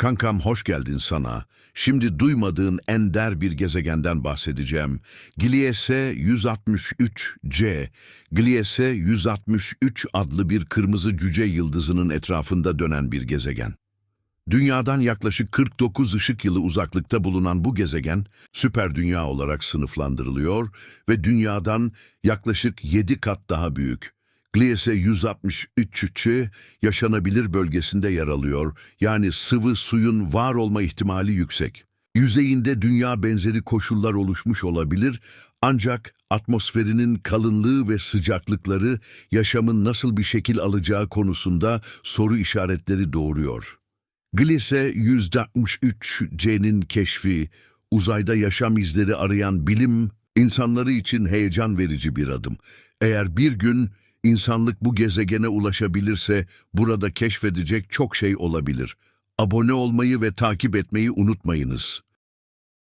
Kankam hoş geldin sana. Şimdi duymadığın ender bir gezegenden bahsedeceğim. Gliese 163c. Gliese 163 adlı bir kırmızı cüce yıldızının etrafında dönen bir gezegen. Dünyadan yaklaşık 49 ışık yılı uzaklıkta bulunan bu gezegen süper dünya olarak sınıflandırılıyor ve dünyadan yaklaşık 7 kat daha büyük. Gliese 163'ü yaşanabilir bölgesinde yer alıyor. Yani sıvı suyun var olma ihtimali yüksek. Yüzeyinde dünya benzeri koşullar oluşmuş olabilir ancak atmosferinin kalınlığı ve sıcaklıkları yaşamın nasıl bir şekil alacağı konusunda soru işaretleri doğuruyor. Gliese 163c'nin keşfi, uzayda yaşam izleri arayan bilim insanları için heyecan verici bir adım. Eğer bir gün insanlık bu gezegene ulaşabilirse burada keşfedecek çok şey olabilir. Abone olmayı ve takip etmeyi unutmayınız.